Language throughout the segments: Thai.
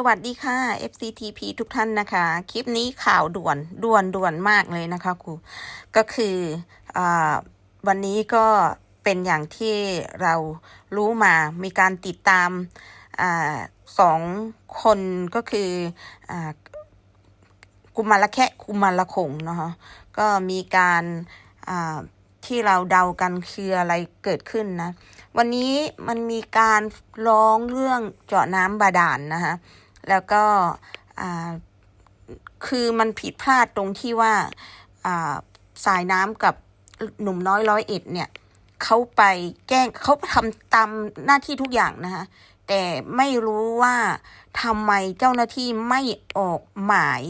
สวัสดีค่ะ FCTP ทุกท่านนะคะ คลิปนี้ข่าวด่วนด่วนด่วนมากเลยนะคะครูก็คืออวันนี้ก็เป็นอย่างที่เรารู้มามีการติดตามอสองคนก็คืออกุมารละแคะกุมารละคงเนาะก็มีการที่เราเดากันคืออะไรเกิดขึ้นนะ วันนี้มันมีการร้องเรื่องเจาะน้ำบาดาลนนะคะ แล้วก็คือมันผิดพลาดตรงที่ว่าอ่าสายน้ำกับหนุ่มน้อยร้อยเอ็ดเนี่ยเขาไปแกล้งเขาทำตามหน้าที่ทุกอย่างนะคะแต่ไม่รู้ว่าทำไมเจ้าหน้าที่ไม่ออกหมาย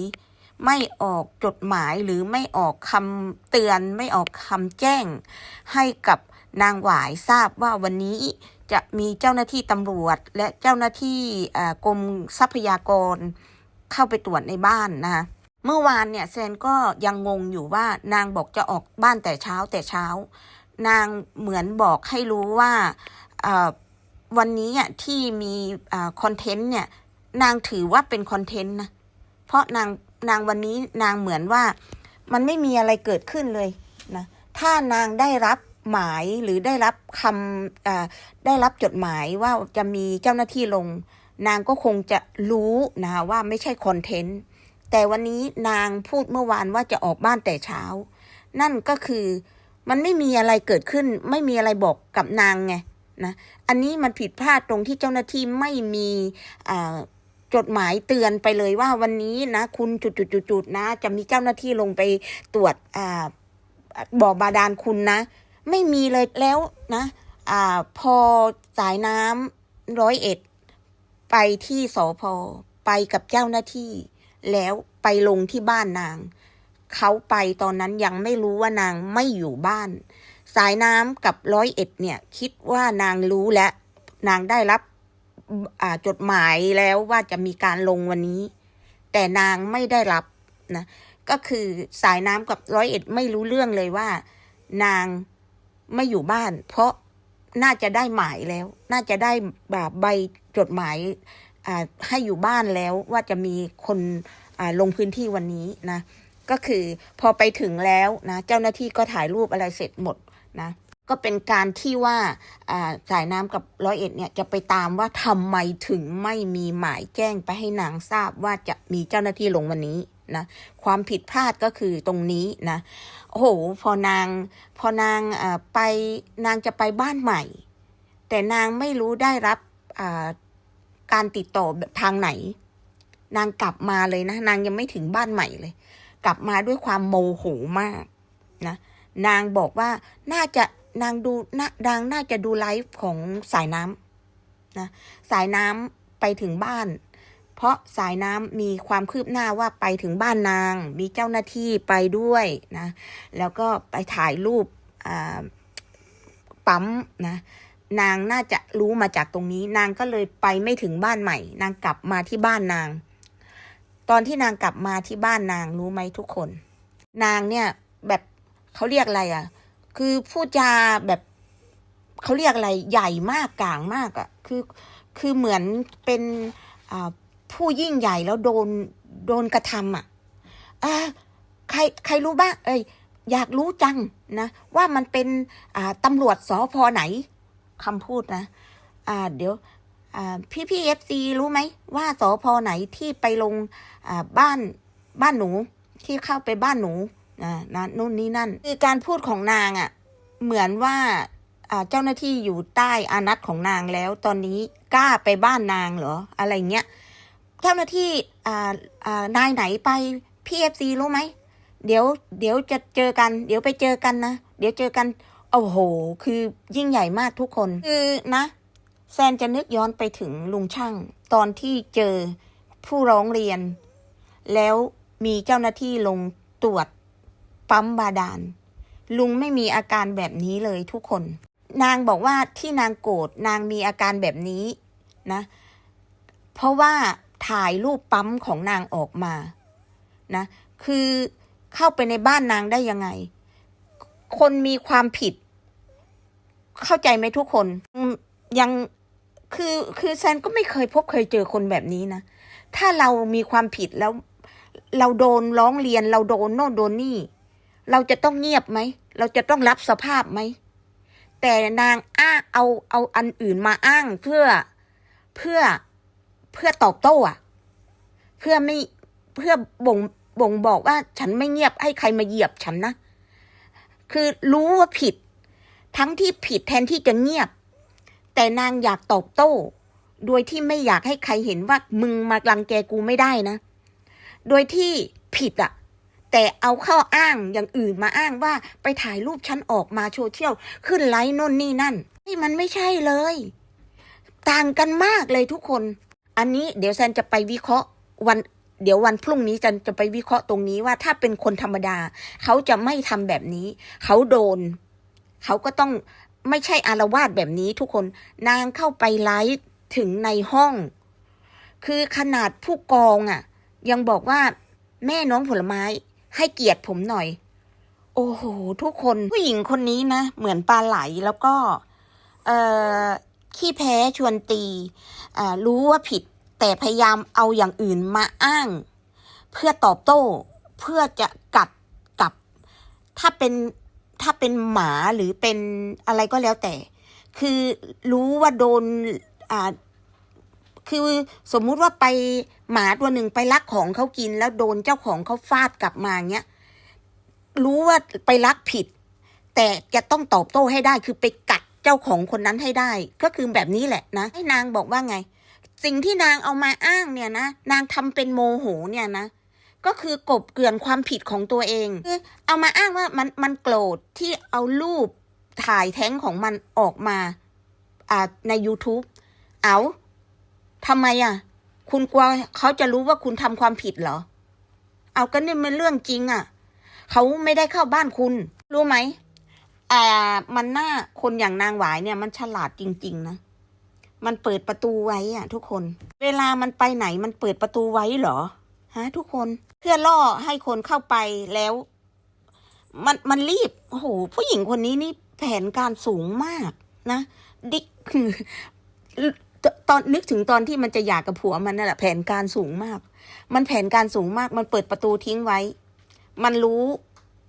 ไม่ออกจดหมายหรือไม่ออกคำเตือน ไม่ออกคำแจ้ง ให้กับนางหวายทราบว่าวันนี้ จะมีเจ้าหน้าที่ตำรวจ และเจ้าหน้าที่กรมทรัพยากรเข้าไปตรวจในบ้านนะคะเมื่อวานเนี่ยแซนก็ยังงงอยู่ว่านางบอกจะออกบ้านแต่เช้าแต่เช้า นางเหมือนบอกให้รู้ว่าวันนี้อะที่มีคอนเทนต์เนี่ยนางถือว่าเป็นคอนเทนต์นะเพราะนางนางวันนี้นางเหมือนว่ามันไม่มีอะไรเกิดขึ้นเลยนะถ้านางได้รับ หมายหรือได้รับคำได้รับจดหมายว่าจะมีเจ้าหน้าที่ลง นางก็คงจะรู้นะว่าไม่ใช่คอนเทนต์แต่วันนี้นางพูดเมื่อวานว่าจะออกบ้านแต่เช้า นั่นก็คือมันไม่มีอะไรเกิดขึ้น ไม่มีอะไรบอกกับนางไงนะอันนี้มันผิดพลาดตรงที่เจ้าหน้าที่ไม่มีจดหมายเตือนไปเลยว่าวันนี้นะ คุณจุดๆๆนะ จะมีเจ้าหน้าที่ลงไปตรวจอบ่อบาดาลคุณนะ ไม่มีเลยแล้วนะอ่าพอสายน้ำร้อยเอ็ด ไปที่สอพอไปกับเจ้าหน้าที่ แล้วไปลงที่บ้านนาง เขาไปตอนนั้นยังไม่รู้ว่านางไม่อยู่บ้าน สายน้ำกับร้อยเอ็ดเนี่ย คิดว่านางรู้แล้วนางได้รับอ่าจดหมายแล้วว่าจะมีการลงวันนี้ แต่นางไม่ได้รับนะก็คือสายน้ำกับร้อยเอ็ดไม่รู้เรื่องเลยว่า นาง ไม่อยู่บ้าน เพราะน่าจะได้หมายแล้ว น่าจะได้แบบใบจดหมายให้อยู่บ้านแล้วว่าจะมีคนลงพื้นที่วันนี้นะ ก็คือพอไปถึงแล้วนะเจ้าหน้าที่ก็ถ่ายรูปอะไรเสร็จหมดนะก็เป็นการที่ว่าสายน้ำกับร้อยเอ็ดเนี่ยจะไปตามว่าทำไมถึงไม่มีหมายแจ้งไปให้นางทราบว่าจะมีเจ้าหน้าที่ลงวันนี้นะความผิดพลาดก็คือตรงนี้นะโอ้โหพอนาง พอนางไปนางจะไปบ้านใหม่ แต่นางไม่รู้ได้รับการติดต่อทางไหน นางกลับมาเลยนะ นางยังไม่ถึงบ้านใหม่เลย กลับมาด้วยความโมโหมากนะนางบอกว่าน่าจะนางดูนานางน่าจะดูไลฟ์ของสายน้ำนะสายน้ำไปถึงบ้าน เพราะสายน้ำมีความคืบหน้าว่าไปถึงบ้านนาง มีเจ้าหน้าที่ไปด้วยนะ แล้วก็ไปถ่ายรูปปั๊มนะ นางน่าจะรู้มาจากตรงนี้ นางก็เลยไปไม่ถึงบ้านใหม่ นางกลับมาที่บ้านนาง ตอนที่นางกลับมาที่บ้านนางรู้ไหมทุกคน นางเนี่ยแบบเขาเรียกอะไรอะ คือพูดจาแบบเขาเรียกอะไรใหญ่มากกลางมากอะ คือคือเหมือนเป็นอ่า ผู้ยิ่งใหญ่แล้วโดนโดนกระทำอะใครใครรู้บ้างเอ้ยอยากรู้จังนะว่ามันเป็นตำรวจสอพอไหนคำพูดนะเดี๋ยวพี่พี่เอฟซีรู้ไหมว่าสอพอไหนที่ไปลงบ้านบ้านหนูที่เข้าไปบ้านหนูนะนู่นนี่นั่นคือการพูดของนางอะ่ะ เหมือนว่าอ่าเจ้าหน้าที่อยู่ใต้อานัตของนางแล้ว ตอนนี้กล้าไปบ้านนางเหรออะไรเงี้ย เจ้าหน้าที่นายไหนไปพีเอฟซีรู้ไหม เดี๋ยว เดี๋ยวจะเจอกัน เดี๋ยวไปเจอกันนะ เดี๋ยวเจอกัน โอ้โห คือยิ่งใหญ่มากทุกคน คือนะ แซนจะนึกย้อนไปถึงลุงช่าง ตอนที่เจอผู้ร้องเรียน แล้วมีเจ้าหน้าที่ลงตรวจปั๊มบาดาล ลุงไม่มีอาการแบบนี้เลยทุกคน นางบอกว่าที่นางโกรธนางมีอาการแบบนี้นะ เพราะว่า ถ่ายรูปปั๊มของนางออกมานะคือเข้าไปในบ้านนางได้ยังไง คนมีความผิด เข้าใจไหมทุกคนยังคือคือแซนก็ไม่เคยพบเคยเจอคนแบบนี้นะถ้าเรามีความผิดแล้ว เราโดนร้องเรียน เราโดนโน่นโดนนี่ เราจะต้องเงียบไหม เราจะต้องรับสภาพไหม แต่นางอ้างเอาเอาอันอื่นมาอ้างเพื่อเพื่อ เพื่อตอบโต้อะเพื่อไม่เพื่อบ่งบ่งบอกว่าฉันไม่เงียบให้ใครมาเหยียบฉันนะ คือรู้ว่าผิด ทั้งที่ผิดแทนที่จะเงียบ แต่นางอยากตอบโต้ โดยที่ไม่อยากให้ใครเห็นว่ามึงมารังแกกูไม่ได้นะ โดยที่ผิดอะแต่เอาข้ออ้างอย่างอื่นมาอ้างว่าไปถ่ายรูปฉันออกมาโซเชียลขึ้นไลน์น่นนี่นั่นนี่มันไม่ใช่เลย ต่างกันมากเลยทุกคน อันนี้เดี๋ยวแซนจะไปวิเคราะห์วันเดี๋ยววันพรุ่งนี้จันจะไปวิเคราะห์ตรงนี้ว่าถ้าเป็นคนธรรมดา เขาจะไม่ทำแบบนี้ เขาโดน เขาก็ต้องไม่ใช่อารวาสแบบนี้ทุกคนนางเข้าไปไลฟ์ถึงในห้อง คือขนาดผู้กองอะ่ะ ยังบอกว่าแม่น้องผลไม้ให้เกียรติผมหน่อย โอ้โห ทุกคนผู้หญิงคนนี้นะ เหมือนปลาไหลแล้วก็ เอ่อ ขี้แพ้ชวนตี รู้ว่าผิดแต่พยายามเอาอย่างอื่นมาอ้าง เพื่อตอบโต้ เพื่อจะกัดกับ ถ้าเป็นถ้าเป็นหมาหรือเป็นอะไรก็แล้วแต่ คือรู้ว่าโดนอ่าคือสมมุติว่าไปหมาตัวหนึ่งไปลักของเขากิน แล้วโดนเจ้าของเขาฟาดกลับมาเงี้ยรู้ว่าไปลักผิด แต่จะต้องตอบโต้ให้ได้คือไปกัด จ้าของคนนั้นให้ได้ ก็คือแบบนี้แหละนะ ให้นางบอกว่าไง สิ่งที่นางเอามาอ้างเนี่ยนะ นางทำเป็นโมโหเนี่ยนะ ก็คือกบเกลื่อนความผิดของตัวเองคือเอามาอ้างว่ามันมันโกรธที่เอารูปถ่ายแท้งของมันออกมาอ่าใน YouTube เอาทำไมอะ คุณกลัวเขาจะรู้ว่าคุณทำความผิดเหรอ เอาก็นี่มันเรื่องจริงอะ เขาไม่ได้เข้าบ้านคุณ รู้ไหม อ่ามันหน้าคนอย่างนางหวายเนี่ย มันฉลาดจริง ๆ นะ มันเปิดประตูไว้อะทุกคน เวลามันไปไหนมันเปิดประตูไว้เหรอฮะทุกคนเพื่อล่อให้คนเข้าไปแล้ว มันมันรีบโอ้โหผู้หญิงคนนี้นี่แผนการสูงมากนะดิคือตอนนึกถึงตอนที่มันจะหย่ากับผัวมันนั่นแหละแผนการสูงมาก มันแผนการสูงมาก มันเปิดประตูทิ้งไว้ มันรู้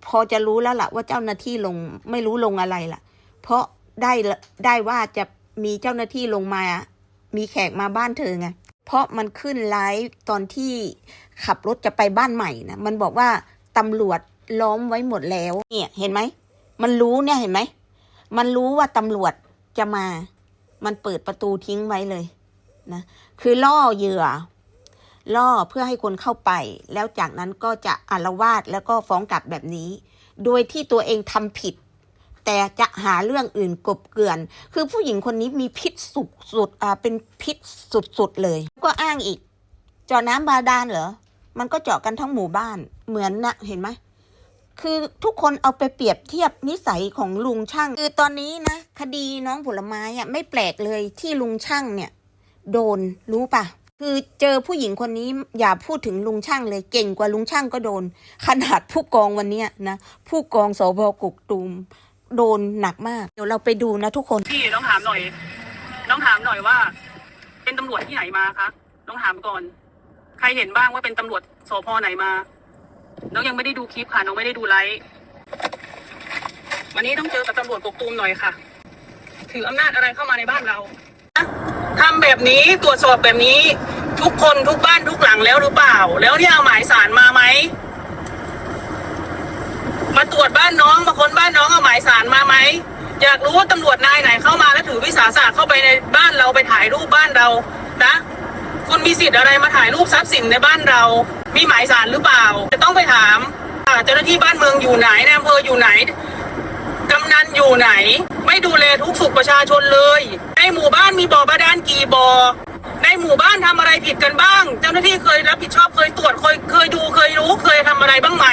พอจะรู้แล้วล่ะว่าเจ้าหน้าที่ลงไม่รู้ลงอะไรล่ะ เพราะได้ได้ว่าจะมีเจ้าหน้าที่ลงมา มีแขกมาบ้านเธอไงเพราะมันขึ้นไลฟ์ตอนที่ขับรถจะไปบ้านใหม่นะมันบอกว่าตำรวจล้อมไว้หมดแล้วเนี่ยเห็นไหมมันรู้เนี่ยเห็นไหมมันรู้ว่าตำรวจจะมา มันเปิดประตูทิ้งไว้เลยนะคือล่อเหยื่อ ล่อเพื่อให้คนเข้าไป แล้วจากนั้นก็จะอารวาสแล้วก็ฟ้องกลับแบบนี้ โดยที่ตัวเองทำผิด แต่จะหาเรื่องอื่นกบเกลื่อน คือผู้หญิงคนนี้มีพิษสุดสุดอ่าเป็นพิษสุดๆเลย ก็อ้างอีกเจาะน้ำบาดาลเหรอ มันก็เจาะกันทั้งหมู่บ้านเหมือนนะเห็นไหมคือทุกคนเอาไปเปรียบเทียบนิสัยของลุงช่าง คือตอนนี้นะ คดีน้องผลไม้อะไม่แปลกเลยที่ลุงช่างเนี่ย โดนรู้ปะ คือเจอผู้หญิงคนนี้อย่าพูดถึงลุงช่างเลยเก่งกว่าลุงช่างก็โดน ขนาดผู้กองวันเนี้ยนะ ผู้กองสพกุกตูมโดนหนักมาก เดี๋ยวเราไปดูนะทุกคน พี่ต้องถามหน่อย ต้องถามหน่อยว่า เป็นตำรวจที่ไหนมาคะต้องถามก่อน ใครเห็นบ้างว่าเป็นตำรวจสพไหนมา น้องยังไม่ได้ดูคลิปค่ะน้องไม่ได้ดูไลฟ์วันนี้ต้องเจอกับตำรวจกกตูมหน่อยค่ะ ถืออำนาจอะไรเข้ามาในบ้านเรา ทำแบบนี้ตรวจสอบแบบนี้ ทุกคนทุกบ้านทุกหลังแล้วหรือเปล่า แล้วเนี่เอาหมายสารมาไหมมาตรวจบ้านน้องมาค้นบ้านน้องเอาหมายสารมาไหมอยากรู้ว่าตำรวจนายไหนเข้ามาแล้วถือวิสาสะเข้าไปในบ้านเราไปถ่ายรูปบ้านเรานะคุณมีสิทธิ์อะไรมาถ่ายรูปทรัพย์สินในบ้านเรา มีหมายสารหรือเปล่า จะต้องไปถามเจ้าหน้าที่บ้านเมืองอยู่ไหนในอำเภออยู่ไหนกำนันอยู่ไหน ไม่ดูแลทุกสุขประชาชนเลย ในหมู่บ้านมีบ่อบาดาลกี่บ่อในหมู่บ้านทำอะไรผิดกันบ้าง เจ้าหน้าที่เคยรับผิดชอบเคยตรวจเคยเคยดูเคยรู้เคยทำอะไรบ้างไหม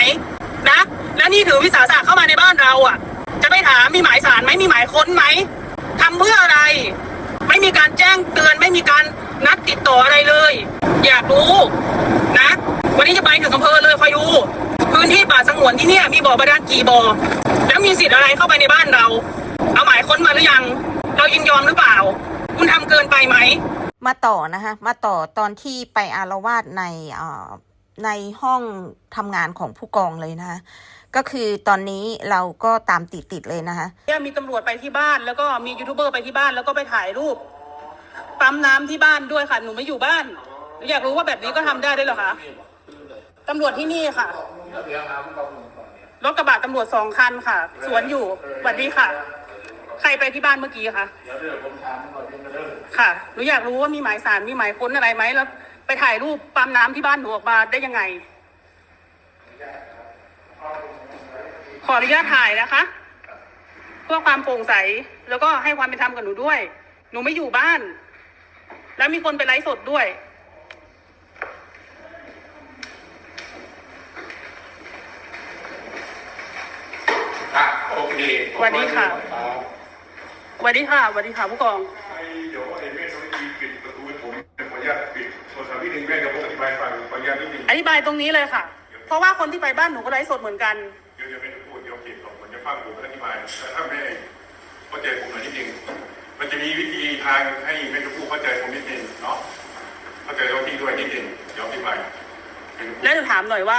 นะ แล้วนี่ถือวิสาสะเข้ามาในบ้านเราอะ จะไปถามมีหมายสารไหมมีหมายค้นไหมทำเพื่ออะไร ไม่มีการแจ้งเตือนไม่มีการนัดติดต่ออะไรเลย อยากรู้นะ วันนี้จะไปถึงอำเภอเลยคอยดูพื้นที่ป่าสงวนที่เนี่ยมีบ่อบาดาลกี่บ่อแล้วมีสิทธิ์อะไรเข้าไปในบ้านเรา ค้นมาหรือยัง เรายินยอมหรือเปล่า คุณทำเกินไปไหม มาต่อนะคะ มาต่อตอนที่ไปอารวาสในเอ่อในห้องทำงานของผู้กองเลยนะคะก็คือตอนนี้เราก็ตามติดติดๆเลยนะคะเนี่ยมีตำรวจไปที่บ้านแล้วก็มียูทูบเบอร์ไปที่บ้านแล้วก็ไปถ่ายรูปปั๊มน้ำที่บ้านด้วยค่ะหนูไม่อยู่บ้านหนูอยากรู้ว่าแบบนี้ก็ทำได้ด้วยเหรอคะตำรวจที่นี่ค่ะรถกระบะตำรวจสองคันค่ะ สวนอยู่สวัสดีค่ะ ใครไปที่บ้านเมื่อกี้คะค่ะ หนูอยากรู้ว่ามีหมายสาร มีหมายค้นอะไรไหม แล้วไปถ่ายรูปปั๊มน้ำที่บ้านหนูออกมาได้ยังไง ขออนุญาตถ่ายนะคะ เพื่อความโปร่งใส แล้วก็ให้ความเป็นธรรมกับหนูด้วย หนูไม่อยู่บ้าน แล้วมีคนไปไลฟ์สดด้วย อะโอเคสวัสดีค่ะ สวัสดีค่ะสวัสดีค่ะผู้กองไอ้เดี๋ยวไอ้แม่ต้องมีปิดประตูให้ผมขออนุญาตปิดโทรศัพท์นิดนึงแม่เดี๋ยวผมอธิบายฟังขออนุญาตนิดนึงอธิบายตรงนี้เลยค่ะ เพราะว่าคนที่ไปบ้านหนูก็ไลฟ์สดเหมือนกัน เดี๋ยวจะไม่ได้พูดเดี๋ยวเก็บก่อนผมจะฟังผมอธิบายแต่ถ้าแม่เข้าใจผมหน่อยนิดนึงมันจะมีวิธีทางให้แม่ชมพู่เข้าใจผมนิดนึงเนาะเข้าใจเราที่ด้วยนิดนึงเดี๋ยวอธิบายแล้วหนูถามหน่อยว่า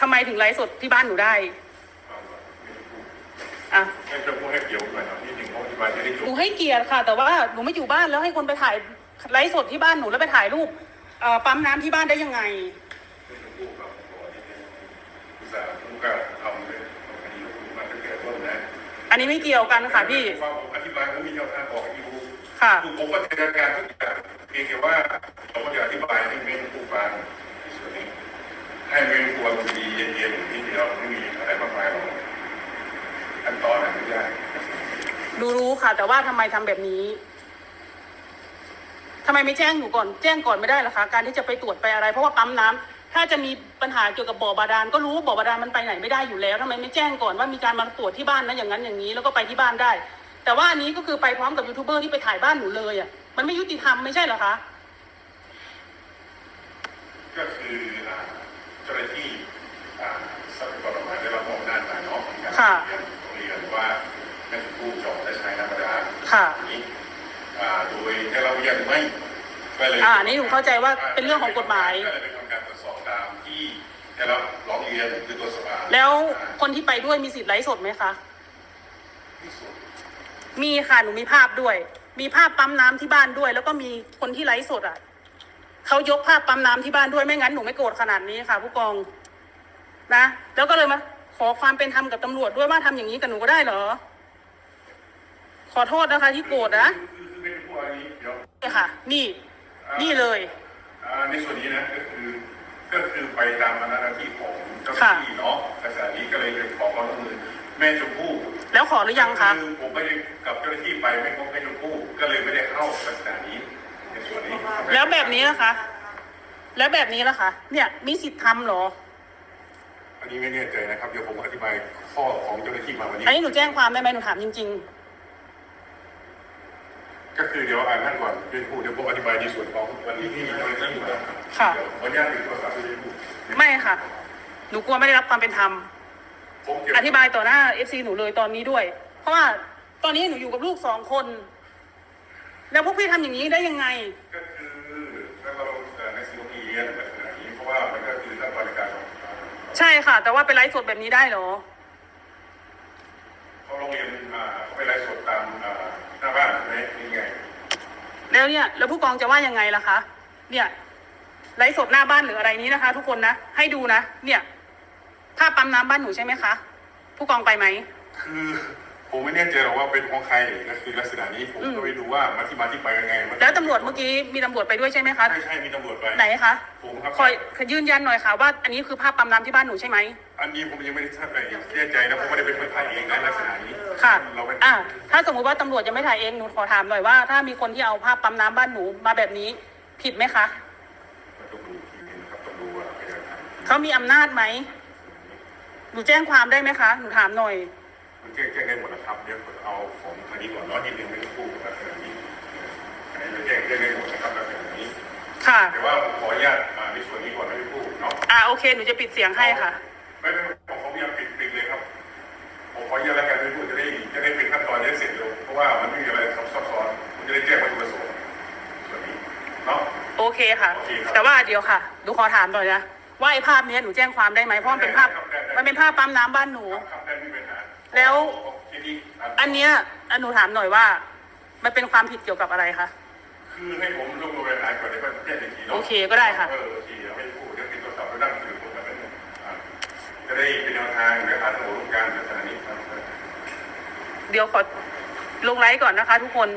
ทำไมถึงไลฟ์สดที่บ้านหนูได้อะแม่ชมพู่ให้เกี่ยวหน่อยนะนิดนึงผ มอธิบายจะได้จหนูบให้เกียรติค่ะ แต่ว่าหนูไม่อยู่บ้านแล้วให้คนไปถ่ายไลฟ์สดที่บ้านหนูแล้วไปถ่ายรูปเอ่อปั๊มน้ำที่บ้านได้ยังไงแม่ชมพู่ครับขอนิดนึงอุตส่าห์ผมก็ทำเลยคดีของผมมาตั้งแต่ต้นนะอันนี้ไม่เกี่ยวกันค่ะพี่ฟังผมอธิบายผมมีแนวทางบอกให้ดูค่ะ คือผมก็จัดการทุกอย่างเพียงแต่ว่าผมก็จะอธิบายให้เมนูผู้ฟังในส่วนนี้ ให้เมนูควรดีเย็นๆนิดเดียวไม่มีอะไรมากมายหรอกขั้นตอนอะไรไม่ยาก รู้รู้ค่ะ แต่ว่าทำไมทำแบบนี้ทำไมไม่แจ้งหนูก่อน แจ้งก่อนไม่ได้เหรอคะการที่จะไปตรวจไปอะไร เพราะว่าปั๊มน้ำถ้าจะมีปัญหาเกี่ยวกับบ่อบาดาลก็รู้ว่าบ่อบาดาลมันไปไหนไม่ได้อยู่แล้วทำไมไม่แจ้งก่อนว่ามีการมาตรวจที่บ้านนะอย่างนั้นอย่างนี้ แล้วก็ไปที่บ้านได้ แต่ว่าอันนี้ก็คือไปพร้อมกับยูทูบเบอร์ที่ไปถ่ายบ้านหนูเลยอะมันไม่ยุติธรรมไม่ใช่เหรอคะก็คืออ่าเจ้าหน้าที่อ่าทรัพยากรธรรมชาติได้รับมอบหน้าที่เนาะในการค่ะ เรียนว่าแม่ผู้จบและใช้น้ำบาดาล ค่ะนี้อ่าโดยแต่เรายังไม่ก็เลยอ่าอันนี้หนูเข้าใจว่าเป็นเรื่องของกฎหมาย ก็เลยไปทำการตรวจสอบตามที่ได้รับร้องเรียนคือตัวสภาแล้วคนที่ไปด้วยมีสิทธิ์ไลฟ์สดไหมคะที่สุดมีค่ะหนูมีภาพด้วย มีภาพปั๊มน้ำที่บ้านด้วย แล้วก็มีคนที่ไลฟ์สดอะเขายกภาพปั๊มน้ำที่บ้านด้วยไม่งั้นหนูไม่โกรธขนาดนี้ค่ะ ผู้กองนะ แล้วก็เลยมาขอความเป็นธรรมกับตำรวจด้วยว่าทำอย่างนี้กับหนูก็ได้เหรอ ขอโทษนะคะที่โกรธนะคือคือเป็นผู้อันนี้เดี๋ยวนี่ค่ะ นี่ นี่เลยอ่าในส่วนนี้นะก็คือก็คือไปตามอำนาจหน้าที่ของเจ้าหน้าที่เนาะลักษณะนี้ก็เลยไปขอความร่วมมือแม่ชมพู่แล้วขอหรือยังคะคือผมไม่ได้กับเจ้าหน้าที่ไปไม่พบแม่ชมพู่ก็เลยไม่ได้เข้าลักษณะนี้ในส่วนนี้ แล้วแบบนี้นะคะ แล้วแบบนี้ล่ะคะ เนี่ยมีสิทธิ์ทำเหรอ อันนี้ไม่แน่ใจนะครับเดี๋ยวผมอธิบายข้อของเจ้าหน้าที่มาวันนี้อันนี้หนูแจ้งความได้ไหมหนูถามจริง ก็คือเดี๋ยวอ่านนั่นก่อนเป็นผู้เดี๋ยวผมอธิบายในส่วนของวันนี้ที่มีเจ้าหน้าที่มาค่ะ เดี๋ยวขออนุญาตติดโทรศัพท์ด้วยผู้ๆไม่ค่ะ หนูกลัวไม่ได้รับความเป็นธรรม ผมเก็บอธิบายต่อหน้าเอฟซีหนูเลยตอนนี้ด้วย เพราะว่าตอนนี้หนูอยู่กับลูกสองคน แล้วพวกพี่ทำอย่างนี้ได้ยังไง ก็คือถ้าเราเอ่อในสิ่งที่เรียนแบบนี้เพราะว่ามันก็คือขั้นตอนในการของใช่ค่ะ แต่ว่าไปไลฟ์สดแบบนี้ได้เหรอ เขาโรงเรียนอ่าเขาไปไลฟ์สดตามอ่า หน้าบ้านใช่ไหมนี่ไงแล้วเนี่ยแล้วผู้กองจะว่ายังไงล่ะคะ เนี่ยไลฟ์สดหน้าบ้านหรืออะไรนี้นะคะ ทุกคนนะให้ดูนะ เนี่ยภาพปั๊มน้ำบ้านหนูใช่ไหมคะ ผู้กองไปไหมคือ ผมไม่แน่ใจหรอกว่าเป็นของใครก็คือลักษณะนี้ผมอืมก็ไม่รู้ว่ามาที่มาที่ไปยังไงมันแล้วตำรวจเมื่อกี้มีตำรวจไปด้วยใช่ไหมคะใช่ใช่มีตำรวจไปไหนคะผมครับคอยยืนยันหน่อยค่ะว่าอันนี้คือภาพปั๊มน้ำที่บ้านหนูใช่ไหมอันนี้ผมยังไม่ได้ทราบเลยแน่ใจนะผมไม่ได้เป็นคนถ่ายเองนะลักษณะนี้ค่ะเราเป็นอะถ้าสมมุติว่าตำรวจยังไม่ถ่ายเองหนูขอถามหน่อยว่าถ้ามีคนที่เอาภาพปั๊มน้ำบ้านหนูมาแบบนี้ผิดไหมคะต้องดูทีนึงนะครับต้องดูว่าพยานฐานเขามีอำนาจไหมหนูแจ้งความได้ไหมคะหนูถามหน่อย แจ้แก้ได้หมดนะครับเดี๋ยวเอาของคันนี้ก่อนร้อนิดนึงไม่ต้องพูดนกษณะนี้อันนี้เราแจ้แก้ได้หมดนะครับลักษณนี้ค่ะ แต่ว่าผมขออนุญาตมาในส่วนนี้ก่อนไม่ได้พูดเนาะอ่าโอเค หนูจะปิดเสียงให้ค่ะ ไม่ไม่ผมขออนุญามปิดปิดเลยครับผมขออนุญาตแล้วกันไม่พูดจะได้จะได้เป็นขั้นตอนได้เสร็จเร็วเพราะว่ามันไม่มีอะไรซับซ้อนมันจะได้แจ้งวัตถุประสงค์ส่วนนี้เนาะ โอเคค่ะ โอเคครับ แต่ว่าเดียวค่ะดูขอถามหน่อยนะ ว่าไอ้ภาพนี้หนูแจ้งความได้ไหมเพราะมันเป็นภาพ มันเป็นภาพปั๊มน้ำบ้านหนู ทำทำ แล้วทีนี้ครับอันเนี้ยอันหนูถามหน่อยว่า มันเป็นความผิดเกี่ยวกับอะไรคะ คือให้ผมลงโรงพยาบาลก่อนได้ป่ะแจ้งอีกทีเนาะโอเคก็ได้ค่ะ เออโอเคไม่พูดเดี๋ยวติดโทรศัพท์แล้วนั่งคุยกับผมแบบนั้นอะจะได้เป็นแนวทางในการสำรวจการในขณะนี้ครับ เดี๋ยวขอลงไลฟ์ก่อนนะคะทุกคน